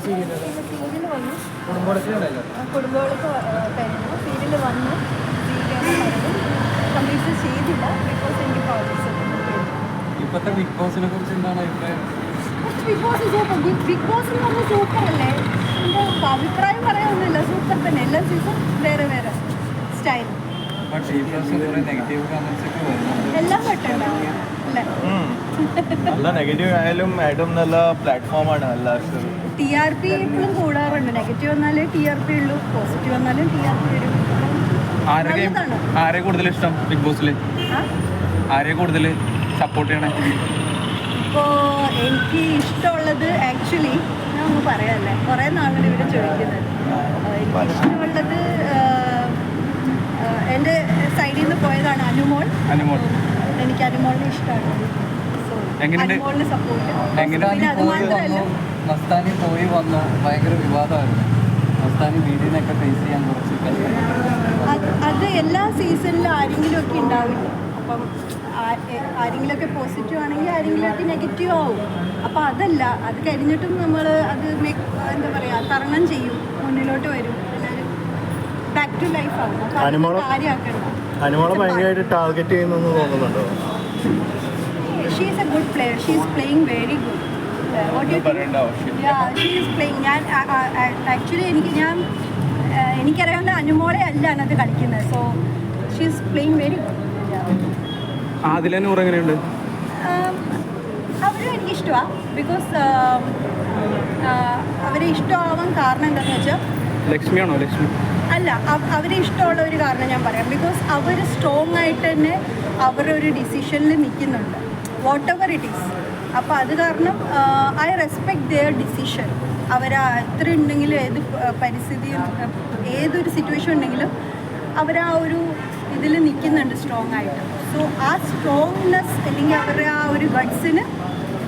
Serial ഇപ്പോഴത്തെ big ബോസിനെ കുറിച്ച് എന്താണ് അഭിപ്രായം? സൂപ്പർ അല്ലേ? അഭിപ്രായം പറയാനൊന്നുമില്ല സൂപ്പർ തന്നെ എല്ലാ സീസൺ വേറെ വേറെ സ്റ്റൈൽ നല്ല നെഗറ്റീവ് ആയാലും ഏറ്റവും നല്ല പ്ലാറ്റ്ഫോമാണ് എല്ലാവർക്കും ടി ആർ പി എപ്പോഴും കൂടാറുണ്ട്. നെഗറ്റീവ് വന്നാലേ ടി ആർ പി ഉള്ളൂ. പോസിറ്റീവ് വന്നാലും ടി ആർ പി വരും. ആരെ കൂടുതൽ ഇഷ്ടം ബിഗ് ബോസിൽ? ആരെ കൂടുതൽ സപ്പോർട്ട് ചെയ്യണേ? ഇപ്പോൾ എനിക്ക് ഇഷ്ടമുള്ളത് ആക്ച്വലി ഞാൻ ഒന്ന് പറയാല്ലേ കുറേ നാളുകൾ ഇവിടെ ചോദിക്കുന്നത്. എനിക്ക് ഇഷ്ടമുള്ളത് ആ, ആ, എന്റെ സൈഡിൽ നിന്ന് പോയതാണ് അനുമോൾ. എനിക്ക് അനുമോളിനെ ഇഷ്ടമാണ്? അനുമോളിനെ സപ്പോർട്ട് പിന്നെ അത് പോയി മാത്രമല്ല. വന്നു മസ്താനി പോയി വന്നു. ഭയങ്കര വിവാദമായിരുന്നു. മസ്താനി വീടിനൊക്കെ ഫേസ് ചെയ്യാൻ കുറച്ച് അത് എല്ലാ സീസണിലും ആരെങ്കിലും ഒക്കെ ഉണ്ടാവില്ല? അപ്പം ആരെങ്കിലും ഒക്കെ ആരെങ്കിലുമൊക്കെ പോസിറ്റീവ് ആണെങ്കിൽ ആരെങ്കിലുമൊക്കെ നെഗറ്റീവ് ആവും. അപ്പോൾ അതല്ല അത് കഴിഞ്ഞിട്ടും നമ്മൾ അത് എന്താ പറയുക തരണം ചെയ്യും. മുന്നിലോട്ട് വരും. എല്ലാവരും ബാക്ക് ടു ലൈഫ് ആവും അപ്പോൾ കാര്യമാക്കണ്ട അനുമോളെ ഭയങ്കരമായിട്ട് ടാർഗറ്റ് ചെയ്യുന്നെന്ന് തോന്നുന്നുണ്ടോ? She is a good player she is playing very good what you പറയേണ്ട ആവശ്യമില്ല ഷീ ഈസ് പ്ലേയിങ് ഞാൻ ആക്ച്വലി എനിക്ക് ഞാൻ എനിക്കറിയാവുന്ന അനുമോളെ അല്ല അതിനകത്ത് കളിക്കുന്നത്. So she is playing very good Adila നൂറ് എങ്ങനെയുണ്ട്? അവരും എനിക്കിഷ്ടമാണ് ബിക്കോസ് അവരെ ഇഷ്ടമാവാൻ കാരണം എന്താണെന്ന് വെച്ചാൽ ലക്ഷ്മിയാണോ ലക്ഷ്മി? അല്ല അവ- അവരെ ഇഷ്ടമുള്ള ഒരു കാരണം ഞാൻ പറയാം. ബിക്കോസ് അവർ സ്ട്രോങ് ആയിട്ട് തന്നെ അവരൊരു ഡിസിഷനിൽ നിൽക്കുന്നുണ്ട്. വാട്ട് എവർ ഇറ്റ് ഈസ് അപ്പോൾ അത് കാരണം ഐ റെസ്പെക്ട് ദെയർ ഡിസിഷൻ അവർ എത്ര ഉണ്ടെങ്കിലും ഏത് പരിസ്ഥിതിയും ഏതൊരു സിറ്റുവേഷൻ ഉണ്ടെങ്കിലും അവർ ആ ഒരു ഇതിൽ നിൽക്കുന്നുണ്ട് സ്ട്രോങ് ആയിട്ട്. സോ ആ സ്ട്രോങ്നെസ് അല്ലെങ്കിൽ അവരുടെ ആ ഒരു ഗഡ്സിന്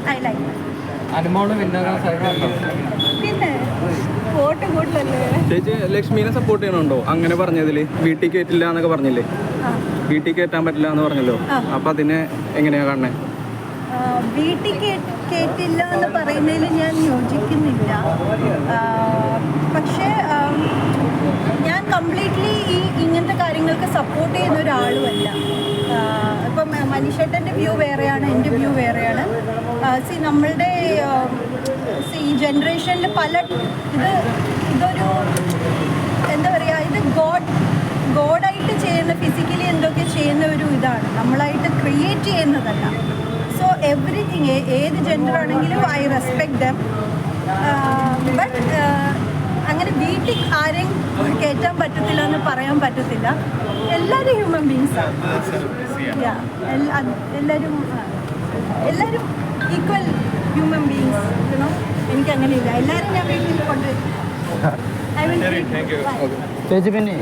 ഐ ലൈക്ക് അനുമോൾ വിന്നറാൻ സാധ്യതയുണ്ടോ പിന്നെ വോട്ട് കൂടുതലല്ലേ ചേച്ചി ലക്ഷ്മീനെ സപ്പോർട്ട് ചെയ്യണുണ്ടോ? അങ്ങനെ പറഞ്ഞതിൽ. വീട്ടിൽ കയറ്റില്ല എന്നൊക്കെ പറഞ്ഞില്ലേ? വീട്ടിൽ കയറ്റാൻ പറ്റില്ല എന്ന് പറഞ്ഞല്ലോ. അപ്പൊ അതിനെ എങ്ങനെയാ കാണണേ? വീട്ടിൽ കേട്ടില്ല എന്ന് പറയുന്നതിൽ ഞാൻ യോജിക്കുന്നില്ല. പക്ഷെ ഞാൻ കംപ്ലീറ്റ്ലി ഈ ഇങ്ങനത്തെ കാര്യങ്ങൾക്ക് സപ്പോർട്ട് ചെയ്യുന്ന ഒരാളുമല്ല. ഇപ്പം മനുഷ്യട്ടന്റെ വ്യൂ വേറെയാണ് എന്റെ വ്യൂ വേറെയാണ്. സി നമ്മളുടെ ഈ ജനറേഷനിൽ പല ഇത് ഇതൊരു എന്താ പറയുക ഇത് ഗോഡ് ഗോഡായിട്ട് ചെയ്യുന്ന ഫിസിക്കലി എന്തൊക്കെ ചെയ്യുന്ന ഒരു ഇതാണ്. നമ്മളായിട്ട് ക്രിയേറ്റ് ചെയ്യുന്നതല്ല. സോ എവറിഥിങ് ഏത് ജെൻഡർ ആണെങ്കിലും ഐ റെസ്പെക്ട് ദം ബട്ട് അങ്ങനെ വീട്ടിൽ ആരെയും കയറ്റാൻ പറ്റത്തില്ല എന്ന് പറയാൻ പറ്റത്തില്ല. എല്ലാവരും ഹ്യൂമൻ ബീങ്സാണ് എല്ലാവരും എല്ലാവരും ഈക്വൽ ഹ്യൂമൻ ബീങ്സ് എനിക്ക് അങ്ങനെയില്ല എല്ലാവരും ഞാൻ വീട്ടിൽ കൊണ്ടുവരും. ചേച്ചി പിന്നെ